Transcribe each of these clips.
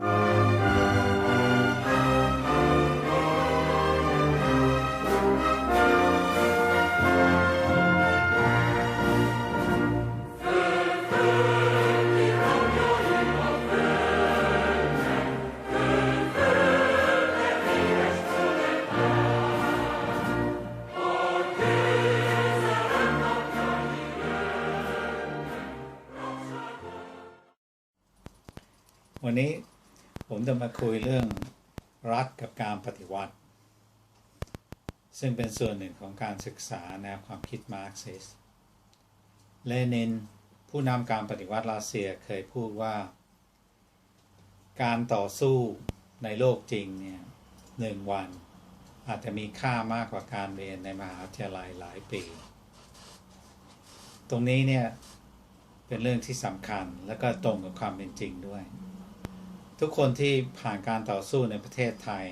วันนี้ ผมจะมาคุยเรื่องรัฐกับการปฏิวัติ ซึ่งเป็นส่วนหนึ่งของการศึกษาแนวความคิดมาร์กซิสเลนิน ผู้นำการปฏิวัติรัสเซียเคยพูดว่า การต่อสู้ในโลกจริงเนี่ยหนึ่งวัน อาจจะมีค่ามากกว่าการเรียนในมหาวิทยาลัยหลายปี ตรงนี้เนี่ยเป็นเรื่องที่สำคัญและก็ตรงกับความเป็นจริงด้วย ทุกคนที่ผ่านการต่อสู้ในประเทศไทย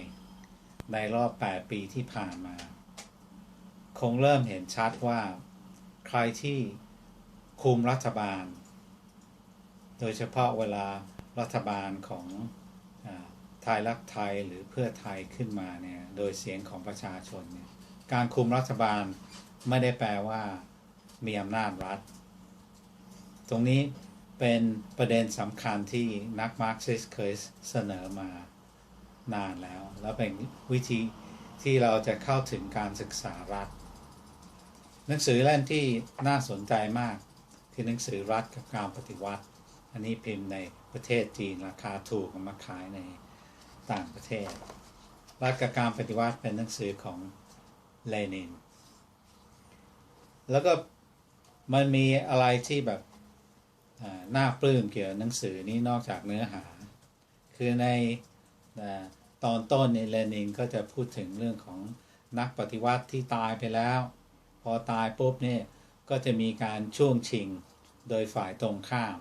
ในรอบ 8 ปีที่ผ่านมา คงเริ่มเห็นชัดว่า ใครที่คุมรัฐบาล โดยเฉพาะเวลารัฐบาลของไทยรักไทยหรือเพื่อไทยขึ้นมาเนี่ยโดยเสียงของประชาชนเนี่ยการคุมรัฐบาลไม่ได้แปลว่ามีอำนาจรัฐ ตรงนี้ เป็นประเด็นสำคัญที่นักมาร์กซิสเคยเสนอมานานแล้ว แล้วเป็นวิธีที่เราจะเข้าถึงการศึกษารัฐ หนังสือเล่มที่น่าสนใจมากคือหนังสือรัฐกับการปฏิวัติ อันนี้พิมพ์ในประเทศจีนราคาถูกเอามาขายในต่างประเทศ รัฐกับการปฏิวัติเป็นหนังสือของเลนิน แล้วก็มันมีอะไรที่แบบ น่าปลื้มเกี่ยวกับหนังสือนี้นอกจากเนื้อหา คือในตอนต้นในเลนินก็จะพูดถึงเรื่องของนักปฏิวัติที่ตายไปแล้ว พอตายปุ๊บเนี่ยก็จะมีการช่วงชิงโดยฝ่ายตรงข้าม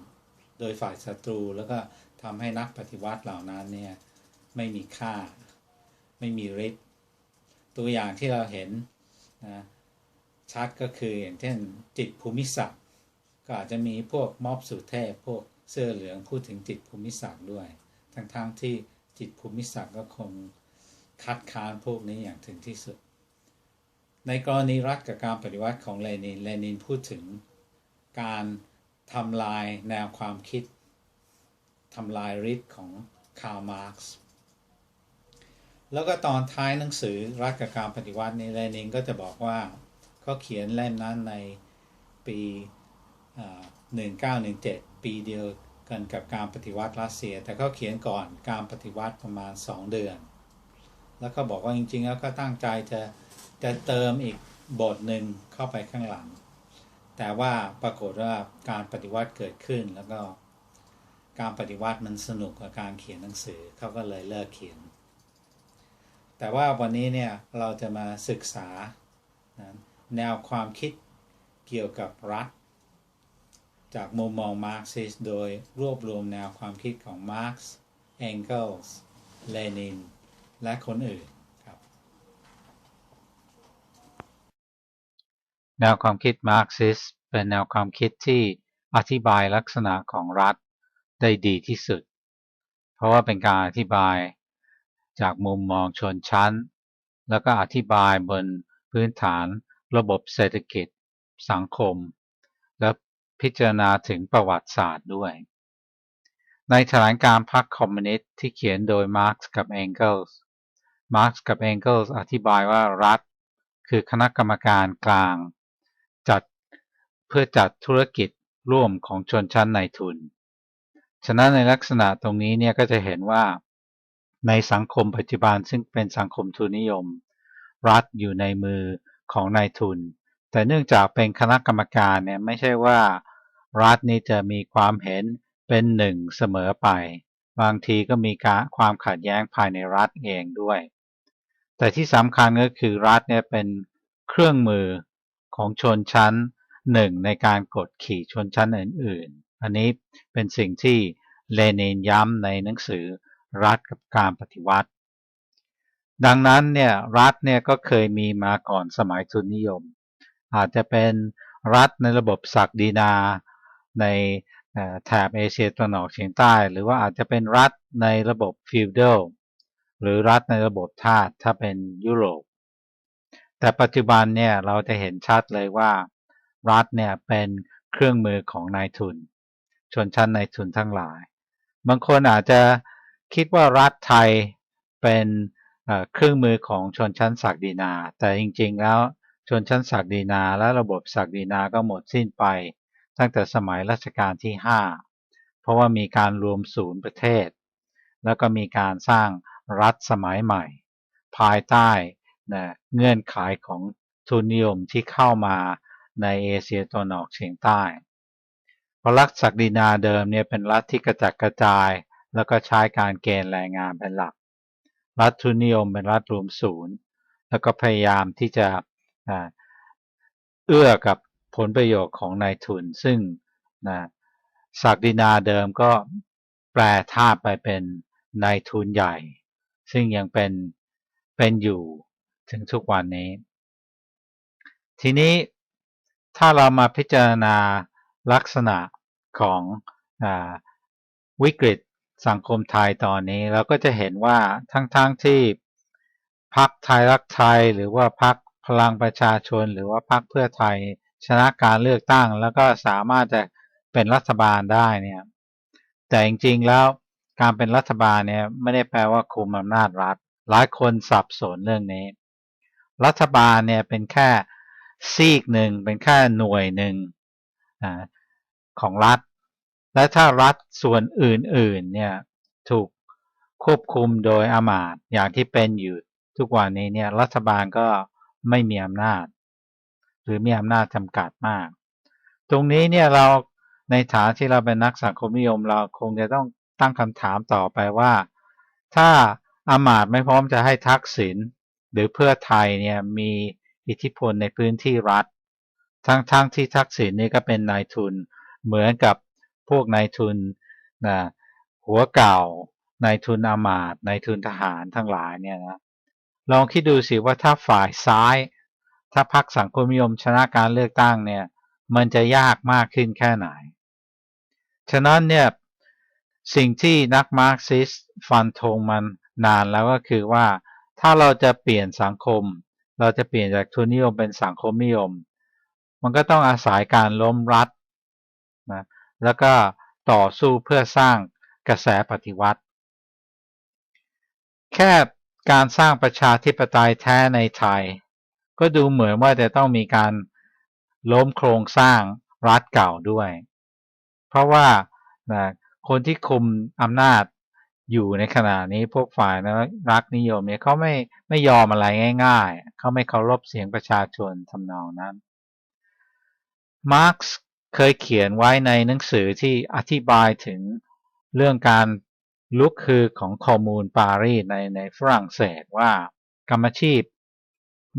โดยฝ่ายศัตรูแล้วก็ทำให้นักปฏิวัติเหล่านั้นเนี่ยไม่มีค่า ไม่มีฤทธิ์ตัวอย่างที่เราเห็นนะชัดก็คืออย่างเช่นจิตภูมิศักดิ์ ก็อาจจะมีพวกม็อบสุเทพพวกเสื้อเหลืองพูดถึงจิตภูมิศักดิ์ด้วย ทั้งๆทที่จิตภูมิศักดิ์ก็คงคัดค้านพวกนี้อย่างถึงที่สุด ในกรณีรัฐกับการปฏิวัติของเลนินเลนินพูดถึงการทำลายแนวความคิดทำลายฤทธิ์ของคาร์ลมาร์กซ์แล้วก็ตอนท้ายหนังสือรัฐกับการปฏิวัตินี้เลนินก็จะบอกว่าเขาเขียนเล่มนั้นในปี 1917 ปีเดียวกันกับการปฏิวัติรัสเซีย แต่เขาเขียนก่อนการปฏิวัติประมาณ 2 เดือน แล้วก็บอกว่าจริง ๆ แล้วก็ตั้งใจจะจะเติมอีกบทหนึ่งเข้าไปข้างหลัง แต่ว่าปรากฏว่าการปฏิวัติเกิดขึ้นแล้วก็การปฏิวัติมันสนุกกว่าการเขียนหนังสือเขาก็เลยเลิกเขียน แต่ว่าวันนี้เนี่ยเราจะมาศึกษาแนวความคิดเกี่ยวกับรัฐ จากมุมมองมาร์กซิสโดยรวบรวมแนวความคิดของมาร์กซ์เองเกิลส์เลนิน และคนอื่นครับแนวความคิดมาร์กซิสเป็นแนวความคิดที่อธิบายลักษณะของรัฐได้ดีที่สุด เพราะว่าเป็นการอธิบายจากมุมมองชนชั้น แล้วก็อธิบายบนพื้นฐานระบบเศรษฐกิจ สังคม พิจารณาถึงประวัติศาสตร์ด้วย ในแถลงการพรรคคอมมิวนิสต์ที่เขียนโดยมาร์กซ์กับเองเกิลส์มาร์กซ์กับเองเกิลส์อธิบายว่ารัฐ คือคณะกรรมการกลาง จัดเพื่อจัดธุรกิจร่วมของชนชั้นในทุน ฉะนั้นในลักษณะตรงนี้เนี่ยก็จะเห็นว่า ในสังคมปัจจุบันซึ่งเป็นสังคมทุนนิยม รัฐอยู่ในมือของนายทุน แต่เนื่องจากเป็นคณะกรรมการเนี่ยไม่ใช่ว่า รัฐนี้จะมีความเห็นเป็นหนึ่งเสมอไป บางทีก็มีการความขัดแย้งภายในรัฐเองด้วย แต่ที่สำคัญก็คือรัฐเนี่ยเป็นเครื่องมือของชนชั้นหนึ่งในการกดขี่ชนชั้นอื่นๆ อันนี้เป็นสิ่งที่เลนินย้ำในหนังสือรัฐกับการปฏิวัติ ดังนั้นเนี่ยรัฐเนี่ยก็เคยมีมาก่อนสมัยทุนนิยม อาจจะเป็นรัฐในระบบศักดินา ในแถบเอเชียตะวันออกเฉียงใต้ หรือว่าอาจจะเป็นรัฐในระบบฟิวเดลหรือรัฐในระบบทาสถ้าเป็นยุโรป แต่ปัจจุบันเนี่ยเราจะเห็นชัดเลยว่า รัฐเนี่ยเป็นเครื่องมือของนายทุน ชนชั้นนายทุนทั้งหลาย บางคนอาจจะคิดว่ารัฐไทยเป็นเครื่องมือของชนชั้นศักดินา แต่จริงๆแล้วชนชั้นศักดินาและระบบศักดินาก็หมดสิ้นไป ตั้งแต่สมัยรัชกาลที่ 5 เพราะว่ามีการรวมศูนย์ประเทศ แล้วก็มีการสร้างรัฐสมัยใหม่ ภายใต้นะเงื่อนไขของทุนนิยมที่เข้ามาในเอเชียตะวันออกเฉียงใต้เพราะรัฐศักดินาเดิมเนี่ยเป็นรัฐที่กระจัดกระจาย แล้วก็ใช้การเกณฑ์แรงงานเป็นหลัก รัฐทุนนิยมเป็นรัฐรวมศูนย์ แล้วก็พยายามที่จะเอื้อกับ ผลประโยชน์ของนายทุน ซึ่งนะศักดินาเดิมก็แปลท่าไปเป็นนายทุนใหญ่ ซึ่งยังเป็นเป็นอยู่ถึงทุกวันนี้ ทีนี้ถ้าเรามาพิจารณาลักษณะของอวิกฤตสังคมไทยตอนนี้ เราก็จะเห็นว่าทั้งๆทที่พักไทยรักไทยหรือว่าพักพลังประชาชนหรือว่าพักเพื่อไทย ชนะการเลือกตั้ง แล้วก็สามารถจะเป็นรัฐบาลได้เนี่ยแต่จริงๆแล้วการเป็นรัฐบาลเนี่ยไม่ได้แปลว่าคุมอำนาจรัฐ หลายคนสับสนเรื่องนี้ รัฐบาลเนี่ยเป็นแค่ซีกหนึ่งเป็นแค่หน่วยหนึ่งอของรัฐ และถ้ารัฐส่วนอื่นๆเนี่ยถูกควบคุมโดยอามาตย์อย่างที่เป็นอยู่ทุกวันนี้เนี่ยรัฐบาลก็ไม่มีอำนาจ หรือมีอำนาจจำกัดมาก ตรงนี้เนี่ยเราในฐานที่เราเป็นนักสังคมนิยมเราคงจะต้องตั้งคำถามต่อไปว่า ถ้าอามาตไม่พร้อมจะให้ทักษิณหรือเพื่อไทยเนี่ยมีอิทธิพลในพื้นที่รัฐ ทั้งๆทที่ทักษิณนี่ก็เป็นนายทุนเหมือนกับพวกนายทุนนะหัวเก่านายทุนอามาตนายทุนทหารทั้งหลายเนี่ยนะลองคิดดูสิว่าถ้าฝ่ายซ้าย ถ้าพรรคสังคมนิยมชนะการเลือกตั้งเนี่ยมันจะยากมากขึ้นแค่ไหน ฉะนั้นเนี่ยสิ่งที่นักมาร์กซิสฟันธงมันนานแล้วก็คือว่าถ้าเราจะเปลี่ยนสังคม เราจะเปลี่ยนจากทุนนิยมเป็นสังคมนิยม มันก็ต้องอาศัยการล้มรัฐนะแล้วก็ต่อสู้เพื่อสร้างกระแสปฏิวัติ แค่การสร้างประชาธิปไตยแท้ในไทย ก็ดูเหมือนว่าจะต้องมีการล้มโครงสร้างรัฐเก่าด้วย เพราะว่านะคนที่คุมอำนาจอยู่ในขณะนี้พวกฝ่ายนะรักนิยมเนี่ยเขาไม่ไม่ยอมอะไรง่ายๆ เขาไม่เคารพเสียงประชาชนทำนองนั้น มาร์กซ์เคยเขียนไว้ในหนังสือที่อธิบายถึงเรื่องการลุกคือของคอมมูนปารีสในในฝรั่งเศสว่ากรรมชีพ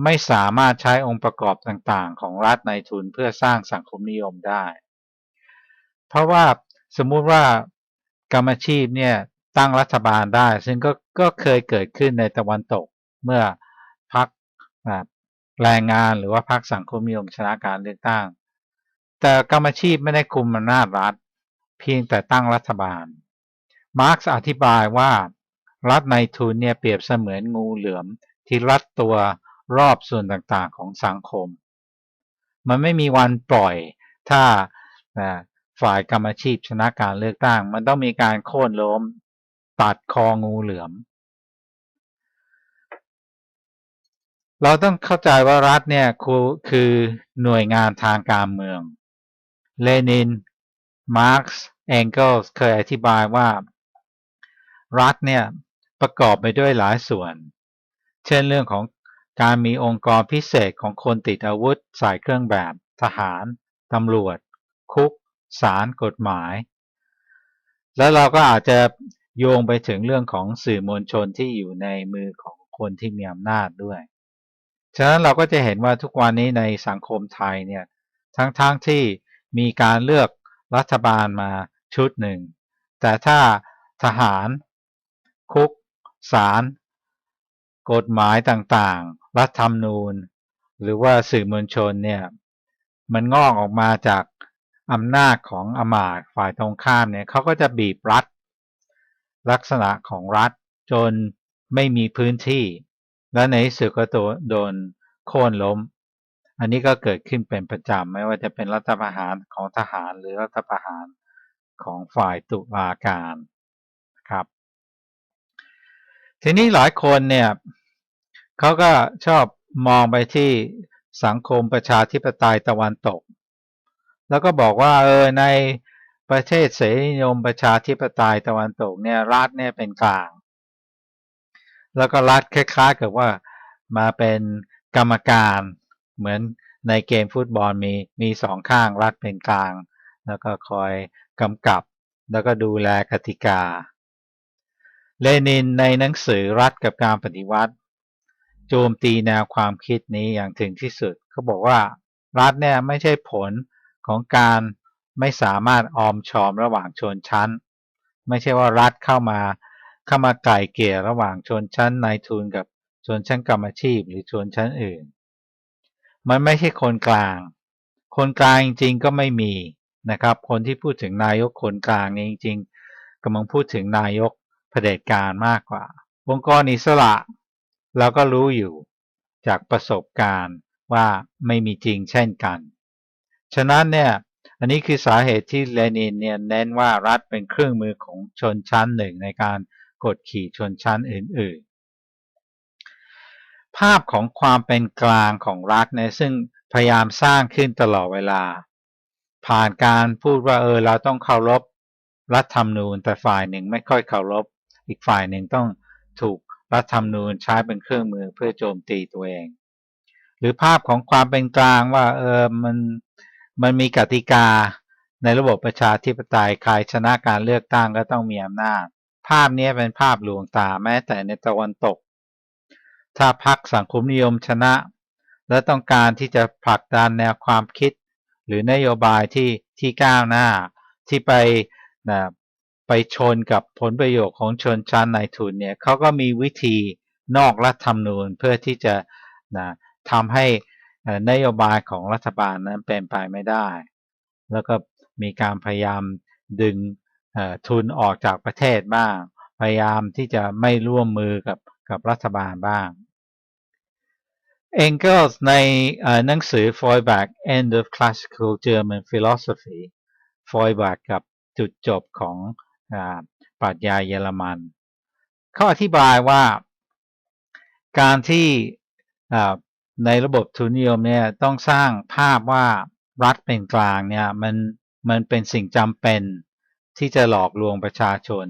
ไม่สามารถใช้องค์ประกอบต่างๆ ของรัฐในทุนเพื่อสร้างสังคมนิยมได้ เพราะว่าสมมุติว่ากรรมชีพเนี่ยตั้งรัฐบาลได้ ซึ่งก็ก็เคยเกิดขึ้นในตะวันตกเมื่อพักแรงงานหรือว่าพักสังคมนิยมชนะการเลือกตั้ง แต่กรรมชีพไม่ได้คุมอำนาจรัฐ เพียงแต่ตั้งรัฐบาล มาร์กซ์อธิบายว่ารัฐในทุนเนี่ยเปรียบเสมือนงูเหลือมที่รัดตัว รอบส่วนต่างๆของสังคม มันไม่มีวันปล่อยถ้าฝ่ายกรรมชีพชนะการเลือกตั้ง มันต้องมีการโค่นล้มตัดคองูเหลือม เราต้องเข้าใจว่ารัฐเนี่ยคือหน่วยงานทางการเมือง เลนิน มาร์กซ์แองเกิลเคยอธิบายว่า รัฐเนี่ยประกอบไปด้วยหลายส่วน เช่นเรื่องของ การมีองค์กรพิเศษของคนติดอาวุธใส่เครื่องแบบ ทหาร ตำรวจ คุก ศาลกฎหมาย แล้วเราก็อาจจะโยงไปถึงเรื่องของสื่อมวลชนที่อยู่ในมือของคนที่มีอำนาจด้วย ฉะนั้นเราก็จะเห็นว่าทุกวันนี้ในสังคมไทยเนี่ย ทั้งๆทที่มีการเลือกรัฐบาลมาชุดหนึ่ง แต่ถ้าทหาร คุก ศาล กฎหมายต่างๆ รัฐธรรมนูญ หรือว่าสื่อมวลชนเนี่ยมันงอกออกมาจากอำนาจของอำมาตฝ่ายตรงข้ามเนี่ยเขาก็จะบีบรัดลักษณะของรัฐจนไม่มีพื้นที่ และในที่สุดก็โดนโค่นล้ม อันนี้ก็เกิดขึ้นเป็นประจำไม่ว่าจะเป็นรัฐประหารของทหารหรือรัฐประหารของฝ่ายตุลาการครับ ทีนี้หลายคนเนี่ย เขาก็ชอบมองไปที่สังคมประชาธิปไตยตะวันตก แล้วก็บอกว่าเออในประเทศเสรีนิยมประชาธิปไตยตะวันตกเนี่ยรัฐเนี่ยเป็นกลาง แล้วก็รัฐคล้ายๆกับว่ามาเป็นกรรมการเหมือนในเกมฟุตบอลมีมีสองข้างรัฐเป็นกลาง แล้วก็คอยกำกับ แล้วก็ดูแลกติกา เลนินในหนังสือรัฐกับการปฏิวัติ โจมตีแนวความคิดนี้อย่างถึงที่สุดเขาบอกว่ารัฐเนี่ยไม่ใช่ผลของการไม่สามารถออมชอมระหว่างชนชั้น ไม่ใช่ว่ารัฐเข้ามาเข้ามาไก่เกี่ยระหว่างชนชั้นนายทุนกับชนชั้นกรรมอาชีพหรือชนชั้นอื่น มันไม่ใช่คนกลาง คนกลางจริงๆก็ไม่มีนะครับ คนที่พูดถึงนายกคนกลางนี่จริงๆกำลังพูดถึงนายกเผด็จการมากกว่าวงกรอิสระ เราก็รู้อยู่จากประสบการณ์ว่าไม่มีจริงเช่นกัน ฉะนั้นเนี่ยอันนี้คือสาเหตุที่เลนินเนี่ยเน้นว่ารัฐเป็นเครื่องมือของชนชั้นหนึ่งในการกดขี่ชนชั้นอื่น ๆ ภาพของความเป็นกลางของรัฐเนี่ยซึ่งพยายามสร้างขึ้นตลอดเวลา ผ่านการพูดว่าเออเราต้องเคารพรัฐธรรมนูญแต่ฝ่ายหนึ่งไม่ค่อยเคารพอีกฝ่ายหนึ่งต้องถูก รัฐธรรมนูญใช้เป็นเครื่องมือเพื่อโจมตีตัวเอง หรือภาพของความเป็นกลางว่าเออมันมันมีกติกาในระบบประชาธิปไตยใครชนะการเลือกตั้งก็ต้องมีอำนาจ ภาพนี้เป็นภาพลวงตาแม้แต่ในตะวันตก ถ้าพรรคสังคมนิยมชนะ และต้องการที่จะผลักดันแนวความคิด หรือนโยบายที่ที่ก้าวหน้าที่ไปนะ ไปชนกับผลประโยชน์ของชนชั้นนายทุนเนี่ยเขาก็มีวิธีนอกรัฐธรรมนูญเพื่อที่จะนะทำให้นโยบายของรัฐบาลนั้นเป็นไปไม่ได้ แล้วก็มีการพยายามดึงทุนออกจากประเทศบ้าง พยายามที่จะไม่ร่วมมือกับกับรัฐบาลบ้างเองเกิลในหนังสือ Feuerbach End of Classical German Philosophy Feuerbach กับจุดจบของ ปรัชญาเยอรมันเขาอธิบายว่าการที่ในระบบทุนนิยมเนี่ยต้องสร้างภาพว่ารัฐเป็นกลางเนี่ยมันมันเป็นสิ่งจำเป็นที่จะหลอกลวงประชาชน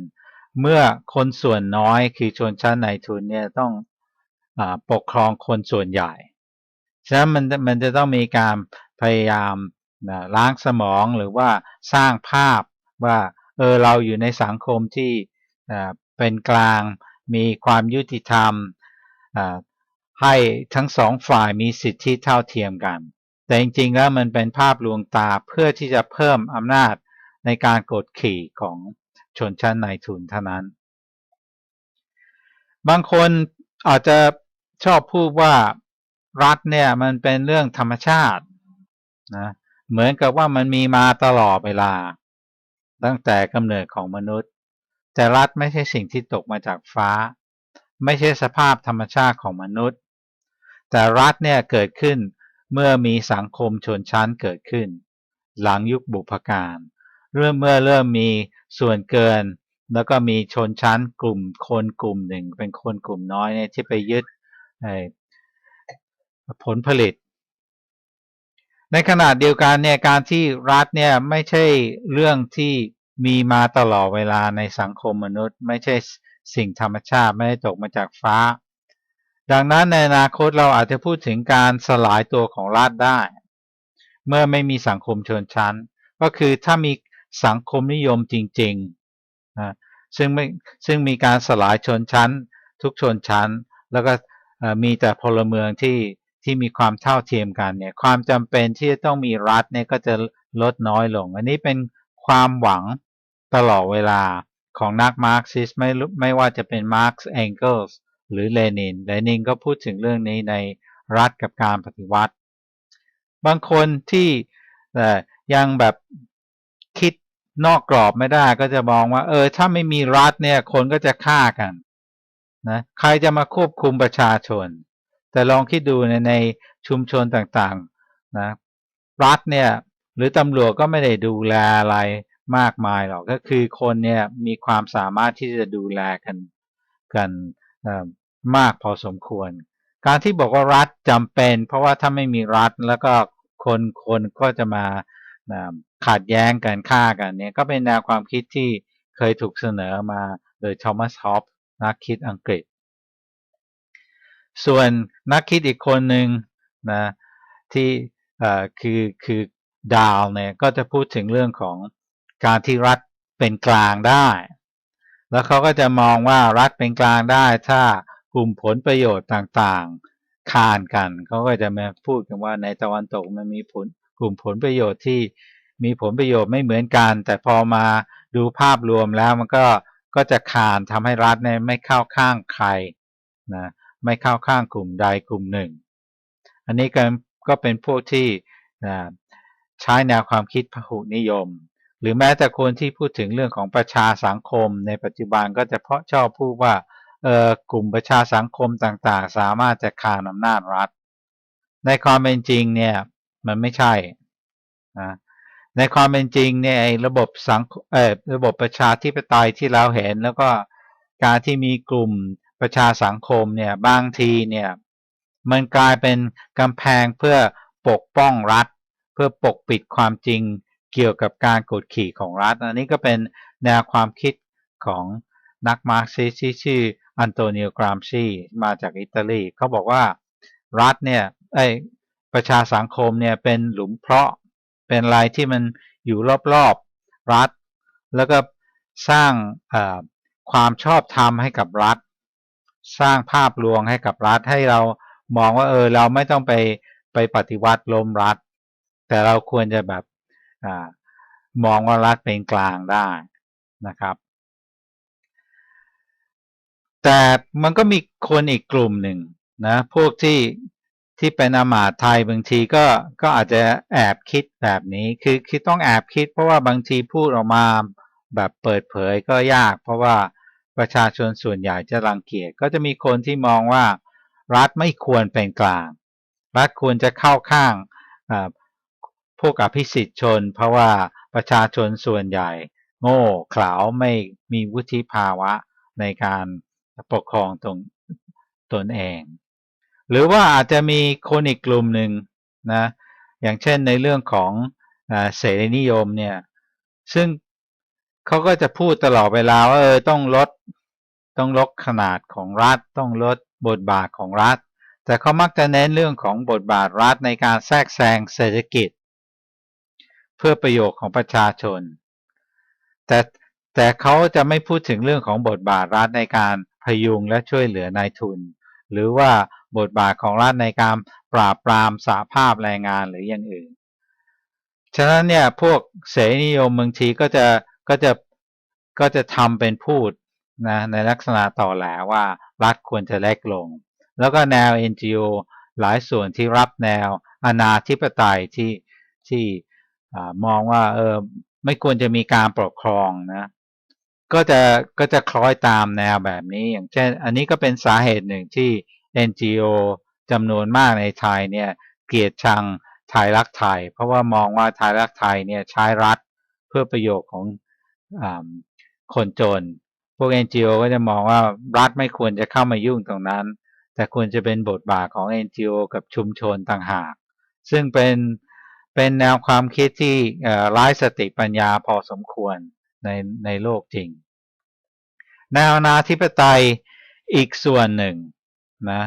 เมื่อคนส่วนน้อยคือชนชั้นนายทุนเนี่ยต้องอปกครองคนส่วนใหญ่ฉะนั้นมันมันจะต้องมีการพยายามล้างสมองหรือว่าสร้างภาพว่า เออเราอยู่ในสังคมที่เป็นกลางมีความยุติธรรมให้ทั้งสองฝ่ายมีสิทธิเท่าเทียมกัน แต่จริงๆแล้วมันเป็นภาพลวงตาเพื่อที่จะเพิ่มอำนาจในการกดขี่ของชนชั้นนายทุนเท่านั้น บางคนอาจจะชอบพูดว่ารัฐเนี่ยมันเป็นเรื่องธรรมชาตินะเหมือนกับว่ามันมีมาตลอดเวลา ตั้งแต่กำเนิดของมนุษย์ แต่รัฐไม่ใช่สิ่งที่ตกมาจากฟ้า ไม่ใช่สภาพธรรมชาติของมนุษย์ แต่รัฐเนี่ยเกิดขึ้นเมื่อมีสังคมชนชั้นเกิดขึ้น หลังยุคบุพการเริ่มเมื่อเริ่มมีส่วนเกิน แล้วก็มีชนชั้นกลุ่มคนกลุ่มหนึ่ง เป็นคนกลุ่มน้อยเนี่ยที่ไปยึดผลผลิต ในขณะเดียวกันเนี่ยการที่รัฐเนี่ยไม่ใช่เรื่องที่มีมาตลอดเวลาในสังคมมนุษย์ ไม่ใช่สิ่งธรรมชาติไม่ได้ตกมาจากฟ้า ดังนั้นในอนาคตเราอาจจะพูดถึงการสลายตัวของรัฐได้ เมื่อไม่มีสังคมชนชั้น ก็คือถ้ามีสังคมนิยมจริงๆนะซึ่งไม่ซึ่งมีการสลายชนชั้น ทุกชนชั้น แล้วก็มีแต่พลเมืองที่ ที่มีความเท่าเทียมกันเนี่ยความจำเป็นที่จะต้องมีรัฐเนี่ยก็จะลดน้อยลง อันนี้เป็นความหวังตลอดเวลาของนักมาร์กซิสไม่ไม่ว่าจะเป็นมาร์กซ์แองเกิลส์หรือเลนินเลนินก็พูดถึงเรื่องนี้ในรัฐกับการปฏิวัติ บางคนที่ยังแบบคิดนอกกรอบไม่ได้ก็จะมองว่า เออ ถ้าไม่มีรัฐเนี่ยคนก็จะฆ่ากันนะใครจะมาควบคุมประชาชน แต่ลองคิดดูในในชุมชนต่างๆนะรัฐเนี่ยหรือตำรวจก็ไม่ได้ดูแลอะไรมากมายหรอกก็คือคนเนี่ยมีความสามารถที่จะดูแลกันกันมากพอสมควร การที่บอกว่ารัฐจำเป็น เพราะว่าถ้าไม่มีรัฐแล้วก็คนคนก็จะมาขัดแย้งกันฆ่ากันเนี่ยก็เป็นแนวความคิดที่เคยถูกเสนอมาโดยทอมัสฮอปนักคิดอังกฤษ ส่วนนักคิดอีกคนหนึ่งนะที่คือคือดาวเนี่ยก็จะพูดถึงเรื่องของการที่รัฐเป็นกลางได้ แล้วเขาก็จะมองว่ารัฐเป็นกลางได้ ถ้ากลุ่มผลประโยชน์ต่างๆคานกันเขาก็จะมาพูดกันว่าในตะวันตกมันมีผลกลุ่มผลประโยชน์ที่มีผลประโยชน์ไม่เหมือนกัน แต่พอมาดูภาพรวมแล้วมันก็ก็จะคานทำให้รัฐเนี่ยไม่เข้าข้างใครนะ ไม่เข้าข้างกลุ่มใดกลุ่มหนึ่ง อันนี้ก็ก็เป็นพวกที่ใช้แนวความคิดพหุนิยม หรือแม้แต่คนที่พูดถึงเรื่องของประชาสังคม ในปัจจุบันก็จะเพาะชอบพูดว่าเออกลุ่มประชาสังคมต่างๆ สามารถจะคานอำนาจรัฐ ในความเป็นจริงเนี่ยมันไม่ใช่นะในความเป็นจริงเนี่ยระบบสังเออระบบประชาธิปไตยที่เราเห็น แล้วก็การที่มีกลุ่ม ประชาสังคมเนี่ยบางทีเนี่ยมันกลายเป็นกำแพงเพื่อปกป้องรัฐ เพื่อปกปิดความจริงเกี่ยวกับการกดขี่ของรัฐอันนี้ก็เป็นแนวความคิดของนักมาร์กซิสที่ชื่ออันโตนิโอกรามซีมาจากอิตาลีเขาบอกว่ารัฐเนี่ยไอประชาสังคมเนี่ยเป็นหลุมเพาะเป็นอะไรที่มันอยู่รอบๆรัฐ แล้วก็สร้างความชอบธรรมให้กับรัฐ สร้างภาพลวงให้กับรัฐให้เรามองว่าเออเราไม่ต้องไปไปปฏิวัติล้มรัฐ แต่เราควรจะแบบอมองว่ารัฐเป็นกลางได้นะครับ แต่มันก็มีคนอีกกลุ่มหนึ่งนะพวกที่ที่เป็นอามาตไทยบางทีก็ก็อาจจะแอบคิดแบบนี้คือคือต้องแอบคิด เพราะว่าบางทีพูดออกมาแบบเปิดเผยก็ยาก เพราะว่า ประชาชนส่วนใหญ่จะรังเกียจก็จะมีคนที่มองว่า รัฐไม่ควรเป็นกลาง รัฐควรจะเข้าข้างพวกอภิสิทธิชน เพราะว่าประชาชนส่วนใหญ่ โง่เขลาไม่มีวุฒิภาวะในการปกครองตรงตนเอง หรือว่าอาจจะมีคนอีกกลุ่มหนึ่งนะอย่างเช่นในเรื่องของเสรีนิยมเนี่ยซึ่ง เขาก็จะพูดตลอดเวลาว่าเออต้องลด ต้องลดขนาดของรัฐ ต้องลดบทบาทของรัฐ แต่เขามักจะเน้นเรื่องของบทบาทรัฐในการแทรกแซงเศรษฐกิจ เพื่อประโยชน์ของประชาชน แต่แต่เขาจะไม่พูดถึงเรื่องของบทบาทรัฐในการพยุงและช่วยเหลือนายทุน หรือว่าบทบาทของรัฐในการปราบปรามสาภาพแรงงานหรืออย่างอื่น ฉะนั้นเนี่ยพวกเสรีนิยมบางทีก็จะ ก็จะก็จะทำเป็นพูดนะในลักษณะต่อแหลว่ารัฐควรจะเล็กลง แล้วก็แนว NGO หลายส่วนที่รับแนวอนาธิปไตยที่ที่มองว่าเออไม่ควรจะมีการปกครองนะก็จะก็จะคล้อยตามแนวแบบนี้ อย่างเช่น อันนี้ก็เป็นสาเหตุหนึ่งที่ NGO จำนวนมากในไทยเนี่ยเกลียดชังไทยรักไทย เพราะว่ามองว่าไทยรักไทยเนี่ยใช้รัฐเพื่อประโยชน์ของ คนจน พวก NGO ก็จะมองว่ารัฐไม่ควรจะเข้ามายุ่งตรงนั้น แต่ควรจะเป็นบทบาทของ NGO กับชุมชนต่างหาก ซึ่งเป็นเป็นแนวความคิดที่ร้ายสติปัญญาพอสมควรในในโลกจริง แนวนาธิปไตยอีกส่วนหนึ่งนะ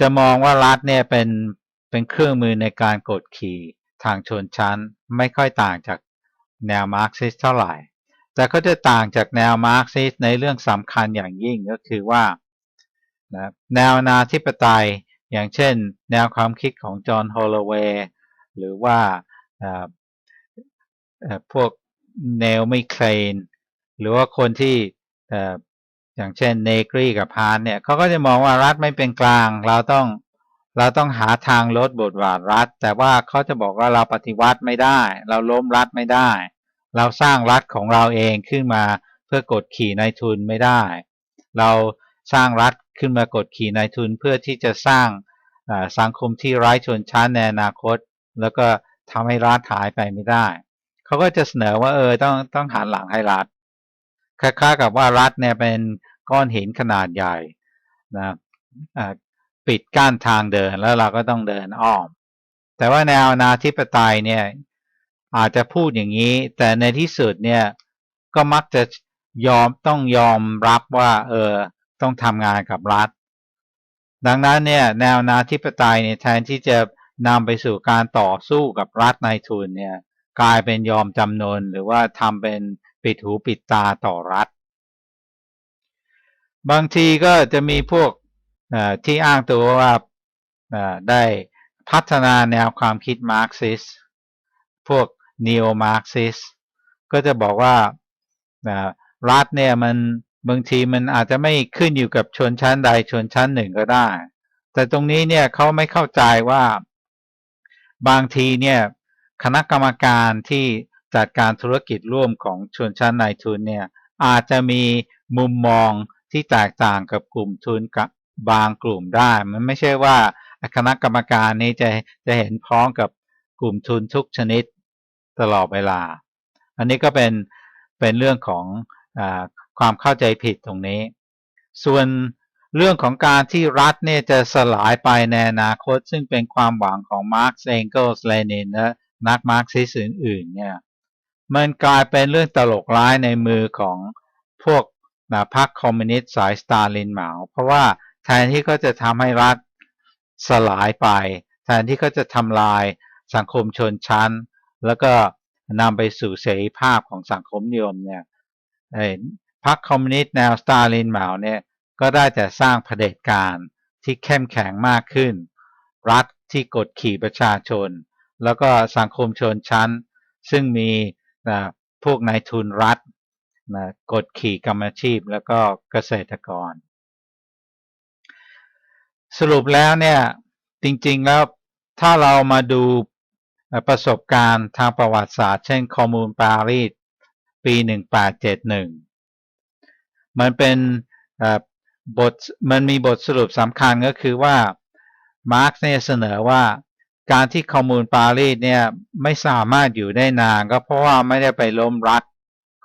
จะมองว่ารัฐเนี่ยเป็นเป็นเครื่องมือในการกดขี่ทางชนชั้นไม่ค่อยต่างจากแนวมาร์กซิสเท่าไหร่ แต่ก็จะต่างจากแนวมาร์กซิสในเรื่องสำคัญอย่างยิ่งก็คือว่านะแนวนาธิปไตยอย่างเช่น แนวความคิดของจอห์นฮอลลเวย์หรือว่าพวกเนลไม่เคลนหรือว่าคนที่อย่างเช่นเนกรีกับพานเนี่ยเขาก็จะมองว่ารัฐไม่เป็นกลาง เราต้องเราต้องหาทางลดบทบาทรัฐ แต่ว่าเขาจะบอกว่าเราปฏิวัติไม่ได้ เราล้มรัฐไม่ได้ เราสร้างรัฐของเราเองขึ้นมาเพื่อกดขี่นายทุนไม่ได้ เราสร้างรัฐขึ้นมากดขี่นายทุนเพื่อที่จะสร้างสังคมที่ไร้ชนชั้นในอนาคต แล้วก็ทำให้รัฐหายไปไม่ได้ เขาก็จะเสนอว่าเออต้องต้องหันหลังให้รัฐคล้ายๆกับว่ารัฐเนี่ยเป็นก้อนหินขนาดใหญ่นะปิดกั้นทางเดินแล้วเราก็ต้องเดินอ้อม แต่ว่าแนวนาธิปไตยเนี่ย อาจจะพูดอย่างนี้ แต่ในที่สุดเนี่ยก็มักจะยอมต้องยอมรับว่า เออ ต้องทำงานกับรัฐ ดังนั้นเนี่ย แนวนาธิปไตยเนี่ยแทนที่จะนำไปสู่การต่อสู้กับรัฐนายทุนเนี่ย กลายเป็นยอมจำนนหรือว่าทำเป็นปิดหูปิดตาต่อรัฐ บางทีก็จะมีพวกที่อ้างตัวว่าได้พัฒนาแนวความคิดมาร์กซิส พวก นีโอมาร์กซิสก็จะบอกว่ารัฐเนี่ยมันบางทีมันอาจจะไม่ขึ้นอยู่กับชนชั้นใดชนชั้นหนึ่งก็ได้ แต่ตรงนี้เนี่ยเขาไม่เข้าใจว่าบางทีเนี่ยคณะกรรมการที่จัดการธุรกิจร่วมของชนชั้นนายทุนเนี่ยอาจจะมีมุมมองที่แตกต่างกับกลุ่มทุนกับบางกลุ่มได้ มันไม่ใช่ว่าคณะกรรมการนี้จะจะเห็นพ้องกับกลุ่มทุนทุกชนิด ตลอดเวลา อันนี้ก็เป็นเป็นเรื่องของอความเข้าใจผิดตรงนี้ ส่วนเรื่องของการที่รัฐเนี่ยจะสลายไปในอนาคต ซึ่งเป็นความหวังของมาร์กเองเกิลส์เลนินและนักมาร์กซิสอื่นๆเนี่ยมันกลายเป็นเรื่องตลกร้ายในมือของพวกนะพรรคคอมมิวนิสต์สายสตาลินเหมาเพราะว่าแทนที่เขาจะทำให้รัฐสลายไป แทนที่เขาจะทำลายสังคมชนชั้น แล้วก็นำไปสู่เสรีภาพของสังคมนิยมเนี่ยพรรคคอมมิวนิสต์แนวสตาลินเหมาเนี่ยก็ได้แต่สร้างเผด็จการที่เข้มแข็งมากขึ้น รัฐที่กดขี่ประชาชน แล้วก็สังคมชนชั้น ซึ่งมีพวกนายทุนรัฐนะกดขี่กรรมชีพแล้วก็เกษตรกร สรุปแล้วเนี่ยจริงๆแล้วถ้าเรามาดู ประสบการณ์ทางประวัติศาสตร์ เช่นคอมูลปารีสปี 1871 มันเป็นบทมันมีบทสรุปสำคัญก็คือว่ามาร์กเนี่ยเสนอว่าการที่คอมมูนปารีสเนี่ยไม่สามารถอยู่ได้นานก็เพราะว่าไม่ได้ไปล้มรัฐ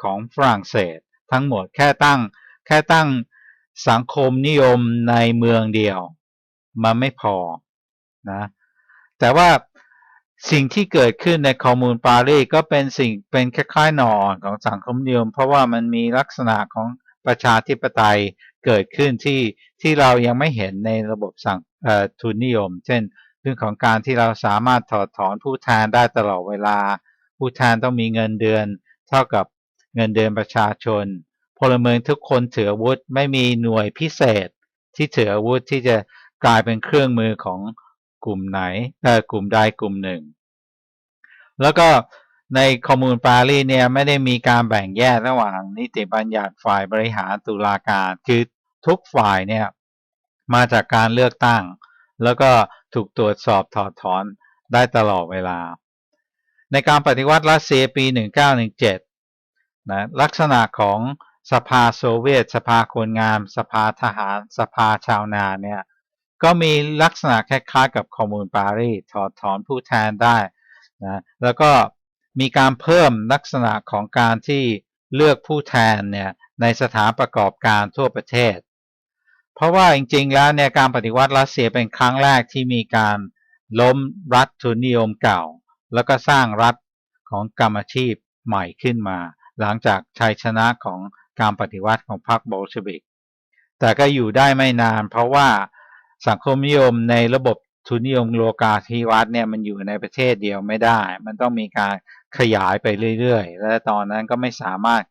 ของฝรั่งเศส ทั้งหมดแค่ตั้งแค่ตั้งสังคมนิยมในเมืองเดียว มันไม่พอนะแต่ว่า สิ่งที่เกิดขึ้นในคอมมูนปารีสก็เป็นสิ่งเป็นคล้ายๆหนอนของสังคมนิยม เพราะว่ามันมีลักษณะของประชาธิปไตยเกิดขึ้นที่ที่เรายังไม่เห็นในระบบสังทุนนิยม เช่น เรื่องของการที่เราสามารถถอดถอนผู้แทนได้ตลอดเวลา ผู้แทนต้องมีเงินเดือน เท่ากับเงินเดือนประชาชน พลเมืองทุกคนถืออาวุธไม่มีหน่วยพิเศษ ที่ถืออาวุธที่จะกลายเป็นเครื่องมือของกลุ่มไหนเออกลุ่มใดกลุ่มหนึ่ง แล้วก็ในคอมมูนปารีสเนี่ยไม่ได้มีการแบ่งแยกระหว่างนิติบัญญัติฝ่ายบริหารตุลาการ คือทุกฝ่ายเนี่ยมาจากการเลือกตั้ง แล้วก็ถูกตรวจสอบถอดถอนได้ตลอดเวลา ในการปฏิวัติรัสเซียปี 1917นะลักษณะของสภาโซเวียต สภาคนงานสภาทหาร สภาชาวนาเนี่ยก็มีลักษณะคล้ายๆกับคอมมูนปารีสถอดถอนผู้แทนได้ นะแล้วก็มีการเพิ่มลักษณะของการที่เลือกผู้แทนเนี่ยในสถานประกอบการทั่วประเทศ เพราะว่าจริงๆแล้วเนี่ยการปฏิวัติรัสเซียเป็นครั้งแรกที่มีการล้มรัฐทุนนิยมเก่า แล้วก็สร้างรัฐของกรรมชีพใหม่ขึ้นมา หลังจากชัยชนะของการปฏิวัติของพรรคโบลชวิก แต่ก็อยู่ได้ไม่นานเพราะว่าสังคมนิยมในระบบ ทุนนิยมโลกาธิวัตเนี่ยมันอยู่ในประเทศเดียวไม่ได้ มันต้องมีการขยายไปเรื่อยๆ และตอนนั้นก็ไม่สามารถ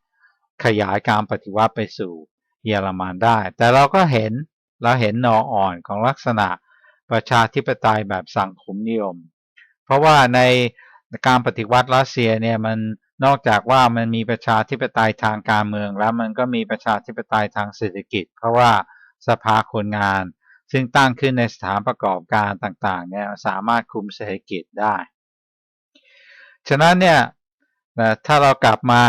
ขยายการปฏิวัติไปสู่เยอรมันได้ แต่เราก็เห็นเราเห็นนออ่อนของลักษณะประชาธิปไตยแบบสังคมนิยม เพราะว่าในการปฏิวัติรัสเซียเนี่ยมันนอกจากว่ามันมีประชาธิปไตยทางการเมือง แล้วมันก็มีประชาธิปไตยทางเศรษฐกิจ เพราะว่าสภาคนงาน ซึ่งตั้งขึ้นในสถานประกอบการต่างๆเนี่ยสามารถคุมเศรษฐกิจได้ ฉะนั้นเนี่ยนะถ้าเรากลับมา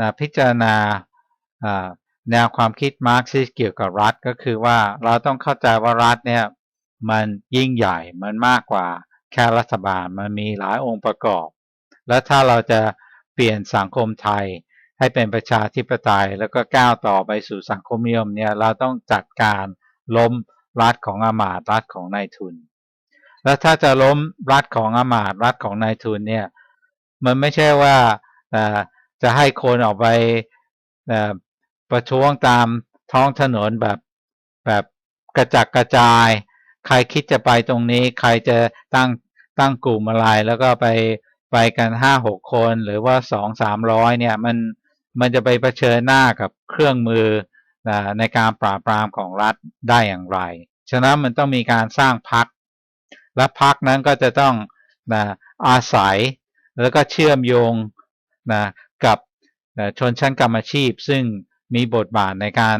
นะพิจารณาอ่าแนวความคิดมาร์กซิสเกี่ยวกับรัฐก็คือว่าเราต้องเข้าใจว่ารัฐเนี่ยมันยิ่งใหญ่มันมากกว่าแค่รัฐบาลมันมีหลายองค์ประกอบ และถ้าเราจะเปลี่ยนสังคมไทยให้เป็นประชาธิปไตย แล้วก็ก้าวต่อไปสู่สังคมนิยมเนี่ยเราต้องจัดการล้ม รัฐของอามาตรัฐของนายทุน แล้วถ้าจะล้มรัฐของอามาตรัฐของนายทุนเนี่ยมันไม่ใช่ว่าจะให้คนออกไปประท้วงตามท้องถนนแบบแบบกระจัดกระจาย ใครคิดจะไปตรงนี้ ใครจะตั้งตั้งกลุ่มอะไรแล้วก็ไปไปกันห้าหกคนหรือว่าสองสามร้อยเนี่ยมันมันจะไปเผชิญหน้ากับเครื่องมือ นะในการปราบปรามของรัฐได้อย่างไร ฉะนั้นมันต้องมีการสร้างพัก และพักนั้นก็จะต้องนะอาศัยแล้วก็เชื่อมโยงนะกับเอ่อชนชั้นกรรมอาชีพ ซึ่งมีบทบาทในการ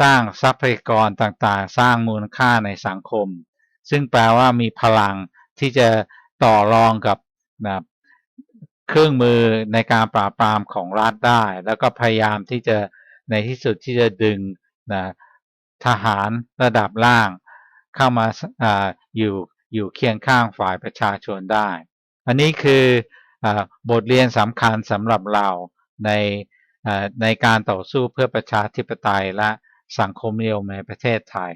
สร้างทรัพยากรต่างๆ สร้างมูลค่าในสังคม ซึ่งแปลว่ามีพลังที่จะต่อรองกับนะเครื่องมือในการปราบปรามของรัฐได้ แล้วก็พยายามที่จะ ในที่สุดที่จะดึงนะทหารระดับล่างเข้ามาออยู่อยู่เคียงข้างฝ่ายประชาชนได้ อันนี้คืออบทเรียนสำคัญสำหรับเราในในการต่อสู้เพื่อประชาธิปไตยและสังคมนิยมในประเทศไทย